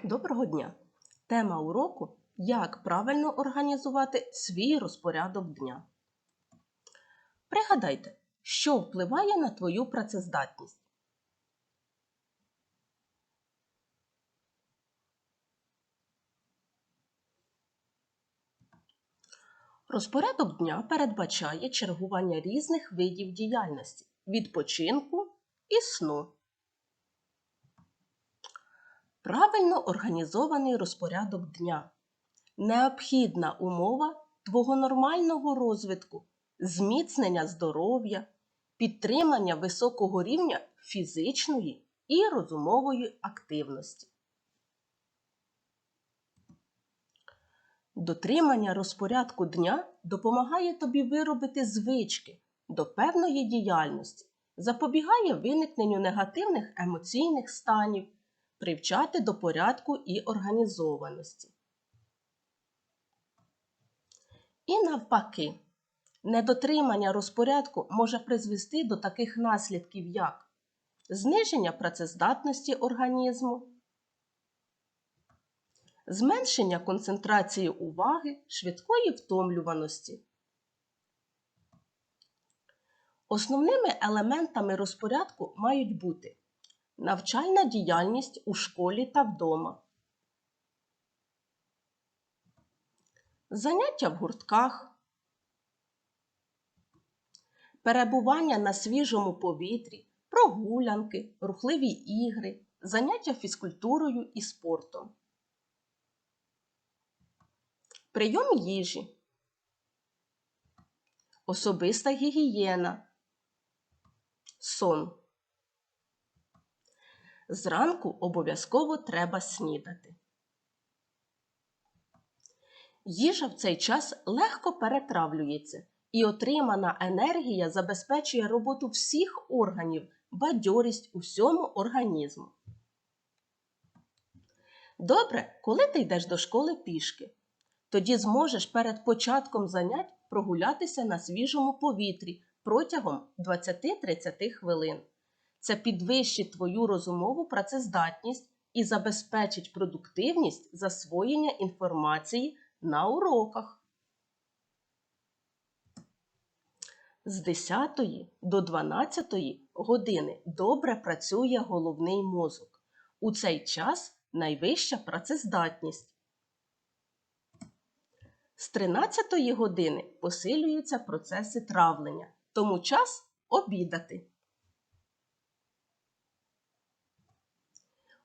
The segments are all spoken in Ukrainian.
Доброго дня! Тема уроку Як правильно організувати свій розпорядок дня. Пригадайте, що впливає на твою працездатність. Розпорядок дня передбачає чергування різних видів діяльності відпочинку і сну. Правильно організований розпорядок дня необхідна умова твого нормального розвитку, зміцнення здоров'я, підтримання високого рівня фізичної і розумової активності. Дотримання розпорядку дня допомагає тобі виробити звички до певної діяльності, запобігає виникненню негативних емоційних станів, привчати до порядку і організованості. І навпаки, недотримання розпорядку може призвести до таких наслідків, як зниження працездатності організму, зменшення концентрації уваги, швидкої втомлюваності. Основними елементами розпорядку мають бути навчальна діяльність у школі та вдома, заняття в гуртках, перебування на свіжому повітрі, прогулянки, рухливі ігри, заняття фізкультурою і спортом. Прийом їжі, особиста гігієна, сон. Зранку обов'язково треба снідати. Їжа в цей час легко перетравлюється, і отримана енергія забезпечує роботу всіх органів, бадьорість усьому організму. Добре, коли ти йдеш до школи пішки, тоді зможеш перед початком занять прогулятися на свіжому повітрі протягом 20-30 хвилин. Це підвищить твою розумову працездатність і забезпечить продуктивність засвоєння інформації на уроках. З 10 до 12 години добре працює головний мозок. У цей час найвища працездатність. З 13 години посилюються процеси травлення, тому час обідати.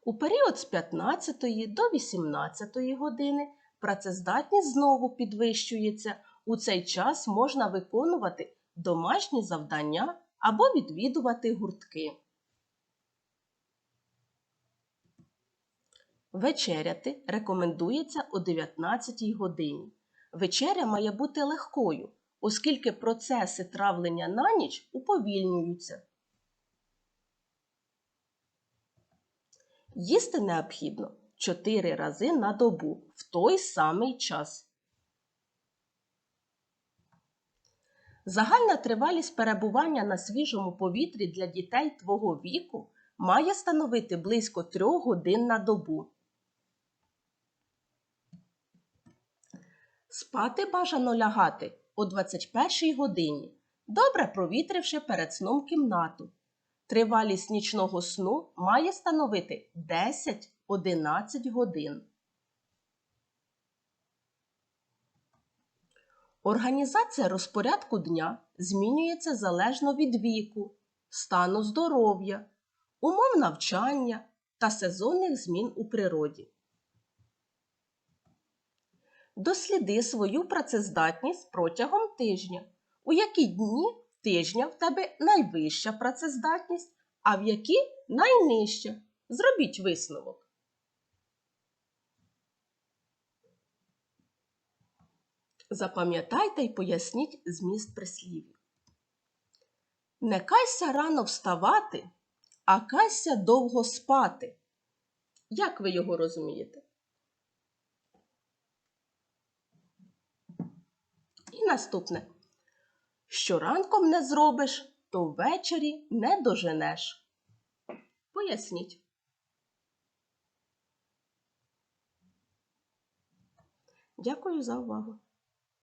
У період з 15 до 18 години працездатність знову підвищується. У цей час можна виконувати домашні завдання або відвідувати гуртки. Вечеряти рекомендується о 19 годині. Вечеря має бути легкою, оскільки процеси травлення на ніч уповільнюються. Їсти необхідно 4 рази на добу в той самий час. Загальна тривалість перебування на свіжому повітрі для дітей твого віку має становити близько 3 годин на добу. Спати бажано лягати о 21 годині, добре провітривши перед сном кімнату. Тривалість нічного сну має становити 10-11 годин. Організація розпорядку дня змінюється залежно від віку, стану здоров'я, умов навчання та сезонних змін у природі. Досліди свою працездатність протягом тижня, у які дні тижня в тебе найвища працездатність, а в які найнижча. Зробіть висновок. Запам'ятайте і поясніть зміст прислів'я. Не кайся рано вставати, а кайся довго спати. Як ви його розумієте? І наступне. Що ранком не зробиш, то ввечері не доженеш. Поясніть. Дякую за увагу.